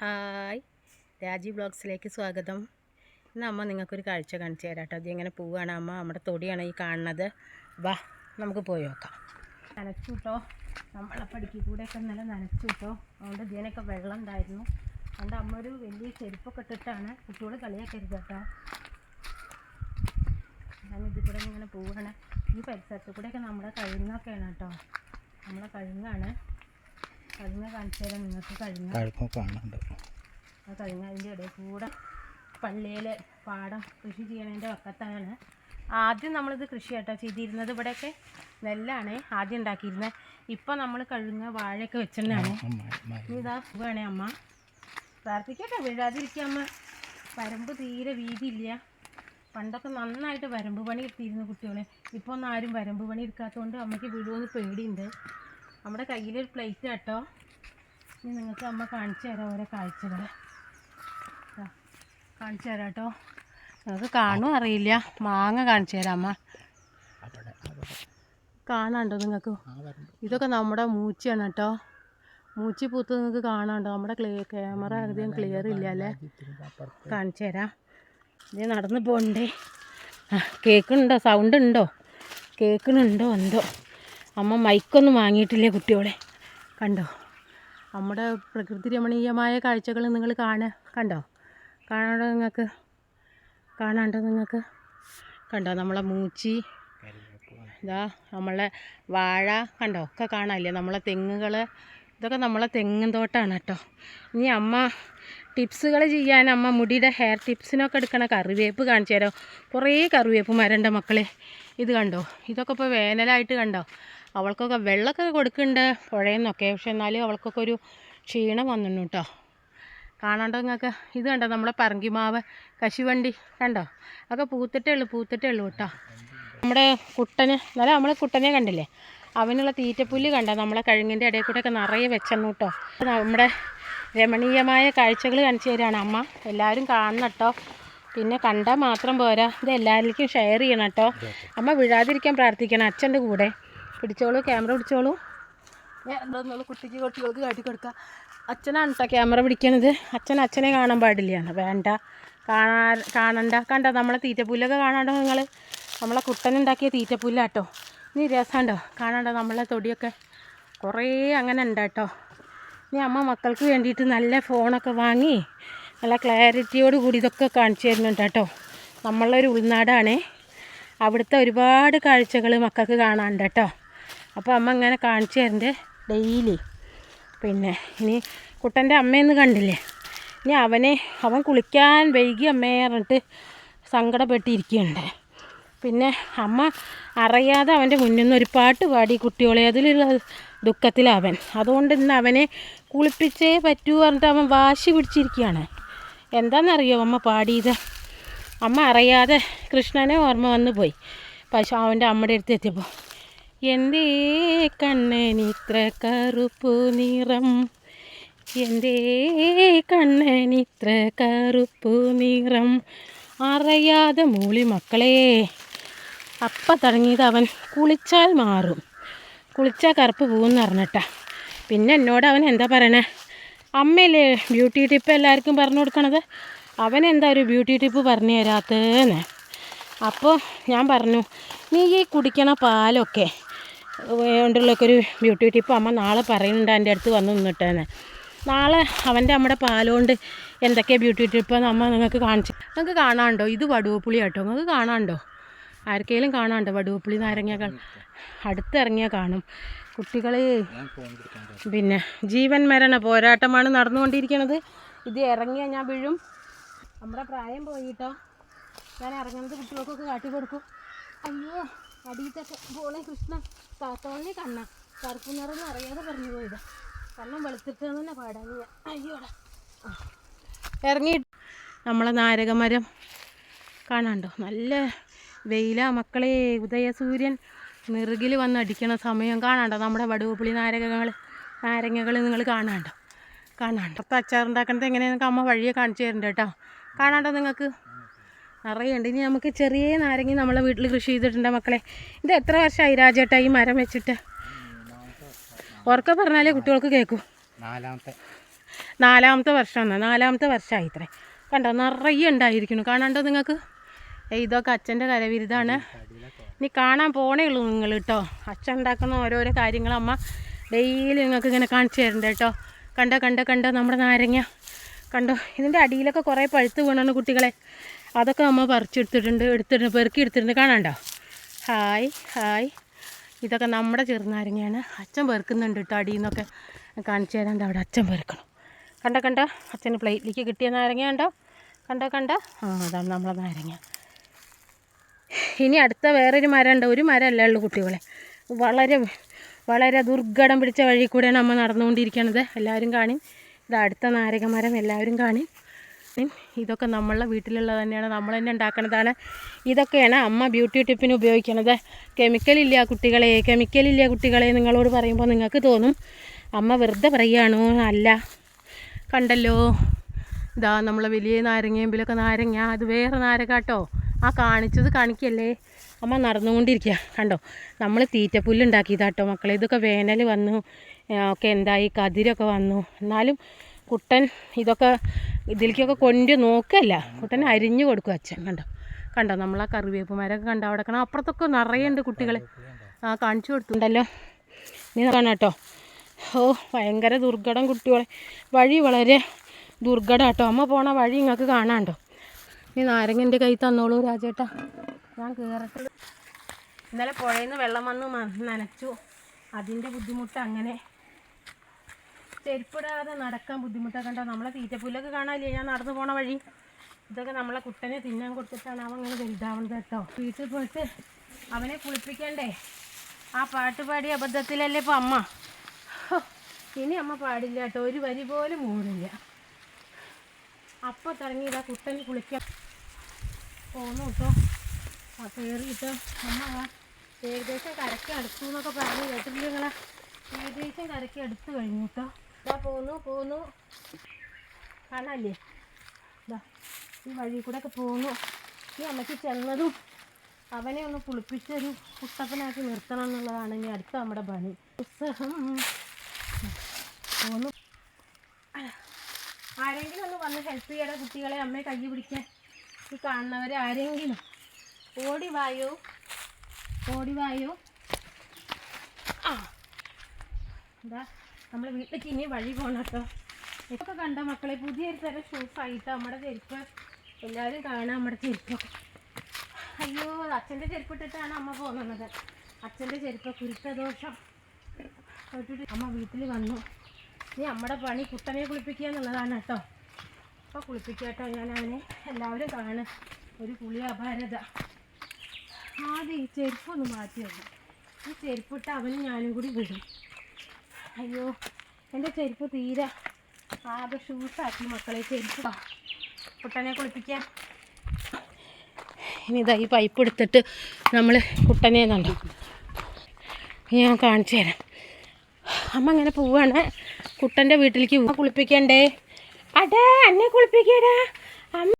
Hi. രാജി ബ്ലോഗ്സിലേക്ക് സ്വാഗതം. ഇന്ന് അമ്മ നിങ്ങൾക്കൊരു കാഴ്ച കാണിച്ചു തരാം കേട്ടോ അതിങ്ങനെ പോവുകയാണ് അമ്മ. നമ്മുടെ തൊടിയാണ് ഈ കാണുന്നത്. വാ നമുക്ക് പോയി നോക്കാം. നനച്ചു കേട്ടോ നമ്മളെ പഠിക്ക് കൂടെയൊക്കെ ഇന്നലെ നനച്ചു കേട്ടോ അതുകൊണ്ട് ഇതിനൊക്കെ വെള്ളം ഉണ്ടായിരുന്നു. അതുകൊണ്ട് അമ്മ ഒരു വലിയ ചെരുപ്പൊക്കെ ഇട്ടിട്ടാണ് കുട്ടികൾ കളിയാക്കരുത് കേട്ടോ. ഞാൻ കൂടെ ഇങ്ങനെ പോവുകയാണ്. ഈ പരിസരത്ത് കൂടെയൊക്കെ നമ്മുടെ കഴുങ്ങൊക്കെയാണ് കേട്ടോ. നമ്മളെ കഴുങ്ങാണ്. കഴുങ്ങ കാണിച്ചു തരാം നിങ്ങൾക്ക് കഴുങ്ങ കാണുന്നുണ്ട്. ആ കഴിഞ്ഞ അതിന്റെ ഇടയിൽ കൂടെ പള്ളിയിൽ പാടം കൃഷി ചെയ്യണതിന്റെ വക്കത്താണ്. ആദ്യം നമ്മളിത് കൃഷി കേട്ടോ ചെയ്തിരുന്നത്. ഇവിടെയൊക്കെ നെല്ലാണ് ആദ്യം ഉണ്ടാക്കിയിരുന്നത്. ഇപ്പം നമ്മൾ കഴുങ്ങ വാഴയൊക്കെ വെച്ചിട്ടുണ്ടാണ് ഇതാ വേണേ അമ്മ. പ്രാർത്ഥിക്കട്ടെ വീഴാതിരിക്കുക അമ്മ. വരമ്പ് തീരെ വീതിയില്ല. പണ്ടൊക്കെ നന്നായിട്ട് വരമ്പ് പണി എടുത്തിരുന്നു കുട്ടികളെ. ഇപ്പോൾ ഒന്നും ആരും വരമ്പ് പണി എടുക്കാത്തതുകൊണ്ട് അമ്മയ്ക്ക് വീഴുമെന്ന് പേടിയുണ്ട്. നമ്മുടെ കയ്യിലൊരു പ്ലേറ്റ് കേട്ടോ ഇനി നിങ്ങൾക്ക് അമ്മ കാണിച്ചു തരാം ഓരോ കാഴ്ചകൾ കാണിച്ചു തരാം കേട്ടോ നിങ്ങൾക്ക് കാണും അറിയില്ല. മാങ്ങ കാണിച്ചു തരാം അമ്മ. കാണാണ്ടോ നിങ്ങൾക്ക്? ഇതൊക്കെ നമ്മുടെ മൂച്ചയാണ് കേട്ടോ മൂച്ചി പൂത്ത് നിങ്ങൾക്ക് കാണാണ്ടോ നമ്മുടെ ക്ലിയർ ക്യാമറ അധികം ക്ലിയർ ഇല്ല അല്ലേ? കാണിച്ചു തരാം. ഇത് നടന്ന് പോകണ്ടേ ആ കേൾക്കുന്നുണ്ടോ സൗണ്ട് ഉണ്ടോ? കേൾക്കുന്നുണ്ടോ എന്തോ? അമ്മ മൈക്കൊന്നും വാങ്ങിയിട്ടില്ലേ കുട്ടികളെ കണ്ടോ? നമ്മുടെ പ്രകൃതി രമണീയമായ കാഴ്ചകൾ നിങ്ങൾ കാണുക കണ്ടോ? കാണാണ്ടോ നിങ്ങൾക്ക്? കാണാണ്ടോ നിങ്ങൾക്ക്? കണ്ടോ നമ്മളെ മൂച്ചി? ഇതാ നമ്മളെ വാഴ കണ്ടോ? ഒക്കെ കാണാനില്ലേ? നമ്മളെ തെങ്ങുകൾ. ഇതൊക്കെ നമ്മളെ തെങ്ങും തോട്ടമാണ് കേട്ടോ. ഇനി അമ്മ ടിപ്സുകൾ ചെയ്യാൻ അമ്മ മുടിയുടെ ഹെയർ ടിപ്സിനൊക്കെ എടുക്കണ കറിവേപ്പ് കാണിച്ചു തരാം. കുറേ കറിവേപ്പ് മരണ്ട മക്കളെ. ഇത് കണ്ടോ? ഇതൊക്കെ ഇപ്പോൾ വേനലായിട്ട് കണ്ടോ? അവൾക്കൊക്കെ വെള്ളമൊക്കെ കൊടുക്കുന്നുണ്ട് പുഴയിൽ നിന്നൊക്കെ പക്ഷെ എന്നാലും അവൾക്കൊക്കെ ഒരു ക്ഷീണം വന്നിരുന്നു കേട്ടോ. കാണാണ്ടോ നിങ്ങൾക്ക്? ഇത് കണ്ടോ നമ്മളെ പറങ്കിമാവ്? കശുവണ്ടി കണ്ടോ? അതൊക്കെ പൂത്തിട്ടേ ഉള്ളൂ പൂത്തിട്ടേ ഉള്ളൂ കേട്ടോ. നമ്മുടെ കുട്ടന് എന്നാലും നമ്മളെ കുട്ടനെ കണ്ടില്ലേ? അവനുള്ള തീറ്റപ്പുല്ല് കണ്ടോ? നമ്മളെ കഴുങ്ങിന്റെ ഇടയിൽ കൂടെയൊക്കെ നിറയെ വെച്ചെന്നു കേട്ടോ. നമ്മുടെ രമണീയമായ കാഴ്ചകൾ കാണിച്ചു തരാണ് അമ്മ. എല്ലാവരും കാണണം കേട്ടോ. പിന്നെ കണ്ടാൽ മാത്രം പോരാ. ഇത് എല്ലാവർക്കും ഷെയർ ചെയ്യണം കേട്ടോ. അമ്മ വിഴാതിരിക്കാൻ പ്രാർത്ഥിക്കണം അച്ഛന്റെ കൂടെ. പിടിച്ചോളൂ ക്യാമറ പിടിച്ചോളൂ. ഞാൻ എന്തോന്നുള്ളൂ കുട്ടിക്ക് കുട്ടികൾക്ക് കാട്ടി കൊടുക്കുക അച്ഛനാണ് കേട്ടോ ക്യാമറ പിടിക്കണത്. അച്ഛൻ അച്ഛനെ കാണാൻ പാടില്ല. വേണ്ട. കാണാൻ കാണണ്ട. കണ്ടോ നമ്മളെ തീറ്റപ്പുല്ലൊക്കെ കാണാണ്ടോ നിങ്ങൾ നമ്മളെ കുട്ടനുണ്ടാക്കിയ തീറ്റപ്പുല്ലാട്ടോ ഇനി രസമുണ്ടോ കാണാണ്ടോ നമ്മളെ തൊടിയൊക്കെ? കുറേ അങ്ങനെ ഉണ്ട് കേട്ടോ ഇനി അമ്മ മക്കൾക്ക് വേണ്ടിയിട്ട് നല്ല ഫോണൊക്കെ വാങ്ങി നല്ല ക്ലാരിറ്റിയോട് കൂടി ഇതൊക്കെ കാണിച്ചു തരുന്നുണ്ട് കേട്ടോ നമ്മളൊരു ഉൾനാടാണേ. അവിടുത്തെ ഒരുപാട് കാഴ്ചകൾ മക്കൾക്ക് കാണാനുണ്ട് കേട്ടോ അപ്പോൾ അമ്മ ഇങ്ങനെ കാണിച്ചു തരണ്ട് ഡെയിലി പിന്നെ ഇനി കുട്ടന്റെ അമ്മയെന്ന് കണ്ടില്ലേ? ഇനി അവനെ അവൻ കുളിക്കാൻ വൈകി അമ്മയെ പറഞ്ഞിട്ട് സങ്കടപ്പെട്ടിരിക്കുകയുണ്ട്. പിന്നെ അമ്മ അറിയാതെ അവന്റെ മുന്നിൽ നിന്ന് ഒരു പാട്ട് പാടി കുട്ടികളെ അതിലുള്ള ദുഃഖത്തിലവൻ അതുകൊണ്ട് ഇന്ന് അവനെ കുളിപ്പിച്ചേ പറ്റൂ പറഞ്ഞിട്ട് അവൻ വാശി പിടിച്ചിരിക്കുകയാണ്. എന്താണെന്നറിയോ അമ്മ പാടിയത്? അമ്മ അറിയാതെ കൃഷ്ണനെ ഓർമ്മ വന്നു പോയി പശു അവന്റെ അമ്മയുടെ അടുത്ത് എത്തിയപ്പോൾ എന്തേ കണ്ണനിത്ര കറുപ്പു നിറം. എന്റെ കണ്ണനിത്ര കറുപ്പു നിറം. അറിയാതെ മൂളി മക്കളെ അപ്പ തുടങ്ങിയത് അവൻ കുളിച്ചാൽ മാറും. കുളിച്ചാൽ കറുപ്പ് പോകുമെന്ന് പറഞ്ഞിട്ടാ പിന്നെ എന്നോട് അവൻ എന്താ പറയണേ? അമ്മയല്ലേ ബ്യൂട്ടി ടിപ്പ് എല്ലാവർക്കും പറഞ്ഞു കൊടുക്കണത്? അവൻ എന്താ ഒരു ബ്യൂട്ടി ടിപ്പ് പറഞ്ഞു തരാത്തതെന്ന്. അപ്പോൾ ഞാൻ പറഞ്ഞു നീ ഈ കുടിക്കണ പാലൊക്കെ കൊണ്ടുള്ളൊക്കെ ഒരു ബ്യൂട്ടി ടിപ്പ് അമ്മ നാളെ പറയുന്നുണ്ട് എന്റെ അടുത്ത് വന്ന് നിന്നിട്ടേന്ന്. നാളെ അവന്റെ നമ്മുടെ പാലുകൊണ്ട് എന്തൊക്കെയാണ് ബ്യൂട്ടി ടിപ്പ് അമ്മ നിങ്ങൾക്ക് കാണിച്ചു നിങ്ങൾക്ക് കാണാണ്ടോ ഇത് വടുവപ്പുളി കേട്ടോ. നിങ്ങൾക്ക് കാണാണ്ടോ ആർക്കെങ്കിലും കാണാണ്ടോ വടുവപ്പുളി നാരങ്ങകൾ അടുത്തിറങ്ങിയാൽ കാണും. കുട്ടികളെ പിന്നെ ജീവൻ മരണ പോരാട്ടമാണ് നടന്നുകൊണ്ടിരിക്കുന്നത് ഇത് ഇറങ്ങിയാൽ ഞാൻ വീഴും. നമ്മുടെ പ്രായം പോയിട്ടോ ഞാൻ ഇറങ്ങുന്നത് കുട്ടികൾക്കൊക്കെ കാട്ടി കൊടുക്കും അയ്യോ. അടിയിട്ടൊക്കെ പോണേ കൃഷ്ണ. തോന്നി കണ്ണ. കറുപ്പ് നിറം അറിയാതെ പറഞ്ഞു പോയത്. കണ്ണം വെളുത്തിട്ട് തന്നെ പാടാൻ അയ്യോടാ. ഇറങ്ങി. നമ്മളെ നാരകമരം കാണാണ്ടോ? നല്ല വെയിലാ. മക്കളെ ഉദയസൂര്യൻ നിറുകിൽ വന്ന് അടിക്കണ സമയം കാണാണ്ടോ? നമ്മുടെ വടുവപ്പുളി നാരകങ്ങൾ നാരങ്ങകൾ നിങ്ങൾ കാണാണ്ടോ? കാണാണ്ടോ? അച്ചാറുണ്ടാക്കണത് എങ്ങനെയാണെന്നൊക്കെ അമ്മ വഴിയെ കാണിച്ചു തരുന്നുണ്ട് കേട്ടോ. കാണാണ്ടോ നിങ്ങൾക്ക്? നിറയുണ്ട് ഇനി നമുക്ക് ചെറിയ നാരങ്ങ നമ്മളെ വീട്ടിൽ കൃഷി ചെയ്തിട്ടുണ്ട് മക്കളെ. ഇത് എത്ര വർഷമായി രാജേട്ടാ ഈ മരം വെച്ചിട്ട്? ഉറക്കെ പറഞ്ഞാലേ കുട്ടികൾക്ക് കേൾക്കൂ നാലാമത്തെ. നാലാമത്തെ വർഷമാണ്. നാലാമത്തെ വർഷമായി ഇത്രേ. കണ്ടോ നിറയെ ഉണ്ടായിരിക്കുന്നു. കാണാണ്ടോ നിങ്ങൾക്ക്? ഇതൊക്കെ അച്ഛന്റെ കരവിരുതാണ്. ഇനി കാണാൻ പോണേ ഉള്ളൂ നിങ്ങൾ കേട്ടോ. അച്ഛൻ ഉണ്ടാക്കുന്ന ഓരോരോ കാര്യങ്ങൾ അമ്മ ഡെയിലി നിങ്ങൾക്ക് ഇങ്ങനെ കാണിച്ചു തരണ്ട കേട്ടോ. കണ്ടോ കണ്ടോ കണ്ടോ നമ്മുടെ നാരങ്ങ. കണ്ടോ ഇതിന്റെ അടിയിലൊക്കെ കുറേ പഴുത്ത് വീണാണ് കുട്ടികളെ. അതൊക്കെ അമ്മ പറിച്ചെടുത്തിട്ടുണ്ട് എടുത്തിട്ടുണ്ട് പെറുക്കി എടുത്തിട്ടുണ്ട് കാണാണ്ടോ? Hi hi. ഇതൊക്കെ നമ്മുടെ ചെറുനാരങ്ങയാണ്. അച്ഛൻ പെറുക്കുന്നുണ്ട് കേട്ടോ അടിയിൽ നിന്നൊക്കെ. കാണിച്ചു തരാൻ അവിടെ അച്ഛൻ പെറുക്കണം. കണ്ട കണ്ട? അച്ഛന് പ്ലേറ്റിലേക്ക് കിട്ടിയ നാരങ്ങ കണ്ടോ? കണ്ട കണ്ട? ആ അതാണ് നമ്മളെ നാരങ്ങ. ഇനി അടുത്ത വേറൊരു മരം ഉണ്ട് ഒരു മരമല്ലേ ഉള്ളൂ കുട്ടികളെ. വളരെ വളരെ ദുർഘടം പിടിച്ച വഴി കൂടെയാണ് അമ്മ നടന്നുകൊണ്ടിരിക്കണത്. എല്ലാവരും കാണും. ഇത് അടുത്ത നാരക മരം എല്ലാവരും കാണും. ഉം, ഇതൊക്കെ നമ്മളെ വീട്ടിലുള്ളത് തന്നെയാണ്. നമ്മൾ തന്നെ ഉണ്ടാക്കുന്നതാണ്. ഇതൊക്കെയാണ് അമ്മ ബ്യൂട്ടി ടിപ്പിന് ഉപയോഗിക്കുന്നത്. കെമിക്കലില്ല കുട്ടികളെ. കെമിക്കലില്ല കുട്ടികളെ നിങ്ങളോട് പറയുമ്പോൾ നിങ്ങൾക്ക് തോന്നും. അമ്മ വെറുതെ പറയുകയാണോ? അല്ല. കണ്ടല്ലോ. ഇതാ നമ്മൾ വലിയ നാരങ്ങയമ്പിലൊക്കെ നാരങ്ങ. അത് വേറെ നാരങ്ങാട്ടോ ആ കാണിച്ചത് കാണിക്കല്ലേ? അമ്മ നടന്നുകൊണ്ടിരിക്കുക. കണ്ടോ? നമ്മൾ തീറ്റപ്പുല്ല് ഉണ്ടാക്കിയതാട്ടോ മക്കളെ. ഇതൊക്കെ വേനൽ വന്നു. ഒക്കെ എന്തായി? കതിരൊക്കെ വന്നു. എന്നാലും കുട്ടൻ ഇതൊക്കെ ഇതിലേക്കൊക്കെ കൊണ്ട് നോക്കല്ല. കുട്ടൻ അരിഞ്ഞു കൊടുക്കും അച്ഛൻ. കണ്ടോ? കണ്ടോ? നമ്മൾ കറിവേപ്പ് മരമൊക്കെ കണ്ടോ? അവിടെ കാണാം. അപ്പുറത്തൊക്കെ നിറയെ ഉണ്ട് കുട്ടികൾ ആ കാണിച്ചു കൊടുത്തുണ്ടല്ലോ. നീ കാണാം കേട്ടോ. ഓ ഭയങ്കര ദുർഘടം കുട്ടികളെ. വഴി വളരെ ദുർഘടം കേട്ടോ. അമ്മ പോണ വഴി നിങ്ങൾക്ക് കാണാണ്ടോ നീ നാരങ്ങന്റെ കൈ തന്നോളൂ രാജേട്ടാ. ഞാൻ കയറട്ടെ ഇന്നലെ പുഴയിൽ നിന്ന് വെള്ളം വന്ന് നനച്ചു. അതിന്റെ ബുദ്ധിമുട്ട് അങ്ങനെ ചെരുപ്പിടാതെ നടക്കാൻ ബുദ്ധിമുട്ടൊക്കെ കണ്ടോ നമ്മളെ തീറ്റപ്പുല്ലൊക്കെ കാണാനില്ലേ? ഞാൻ നടന്നു പോണ വഴി. ഇതൊക്കെ നമ്മളെ കുട്ടനെ തിന്നാൻ കൊടുത്തിട്ടാണ് അവൻ ഇങ്ങനെ വലുതാവുന്നത് കേട്ടോ. വീട്ടിൽ പോയിട്ട് അവനെ കുളിപ്പിക്കണ്ടേ? ആ പാട്ട് പാടിയ അബദ്ധത്തിലല്ലേ ഇപ്പം അമ്മ? ഇനി അമ്മ പാടില്ല കേട്ടോ. ഒരു വരി പോലും മൂടില്ല അപ്പോൾ തുടങ്ങിയതാ കുട്ടന് കുളിക്കാൻ. പോന്നു കേട്ടോ. ആ കയറിയിട്ട് അമ്മ. ഏകദേശം കരയ്ക്ക് അടുത്തു എന്നൊക്കെ പറഞ്ഞ് കേട്ടിട്ടില്ല നിങ്ങളെ? ഏകദേശം കരയ്ക്ക് അടുത്ത് കഴിഞ്ഞു കേട്ടോ. ഇതാ പോന്നു പോന്നു കാണാല്ലേ ഇതാ ഈ വഴി കൂടെ ഒക്കെ പോന്നു. ഈ അമ്മയ്ക്ക് ചെന്നതും അവനെ ഒന്ന് കുളിപ്പിച്ചൊരു കുട്ടപ്പനാക്കി നിർത്തണം എന്നുള്ളതാണ് ഇനി അടുത്ത നമ്മുടെ പണി. പുസ്തകം. പോന്നു. ആരെങ്കിലും ഒന്ന് വന്ന് ഹെൽപ്പ് ചെയ്യടാ കുട്ടികളെ അമ്മയെ കൈ പിടിക്കാൻ. ഈ കാണുന്നവരെ ആരെങ്കിലും. ഓടി വായോ? ഓടി വായോ? ആ. എന്താ? നമ്മൾ വീട്ടിലേക്ക് ഇനി വഴി പോകണം കേട്ടോ. ഇതൊക്കെ കണ്ട മക്കളെ? പുതിയൊരു തരം ഷൂസ് ആയിട്ട്? നമ്മുടെ ചെരുപ്പ്. എല്ലാവരും കാണാം നമ്മുടെ ചെരുപ്പ്. അയ്യോ അച്ഛന്റെ ചെരുപ്പ് ഇട്ടിട്ടാണ് അമ്മ പോകുന്നത്. അച്ഛന്റെ ചെരുപ്പ് കുരുത്തദോഷം ഇട്ടിട്ട് അമ്മ വീട്ടിൽ വന്നു. ഇനി നമ്മുടെ പണി കുട്ടനെ കുളിപ്പിക്കുക എന്നുള്ളതാണ് കേട്ടോ. അപ്പോൾ കുളിപ്പിക്കുക കേട്ടോ ഞാൻ അവനെ എല്ലാവരും കാണും. ഒരു കുളി അപാരത. ആദ്യം ഈ ചെരുപ്പൊന്ന് മാറ്റിയല്ല ഈ ചെരുപ്പിട്ട് അവനും ഞാനും കൂടി വിടും. അയ്യോ എന്റെ ചെരുപ്പ് തീരെ. ആകെ ഷൂസാക്കി മക്കളെ ചെരുപ്പ്. കുട്ടനെ കുളിപ്പിക്കാൻ. ഇനി ഇതാ ഈ പൈപ്പ് എടുത്തിട്ട് നമ്മൾ കുട്ടനെ കണ്ടു? ഞാൻ കാണിച്ചു തരാം. അമ്മ ഇങ്ങനെ പോവാണ്. കുട്ടന്റെ വീട്ടിലേക്ക് കുളിപ്പിക്കണ്ടേ? അടേ എന്നെ കുളിപ്പിക്കടാ. അമ്മ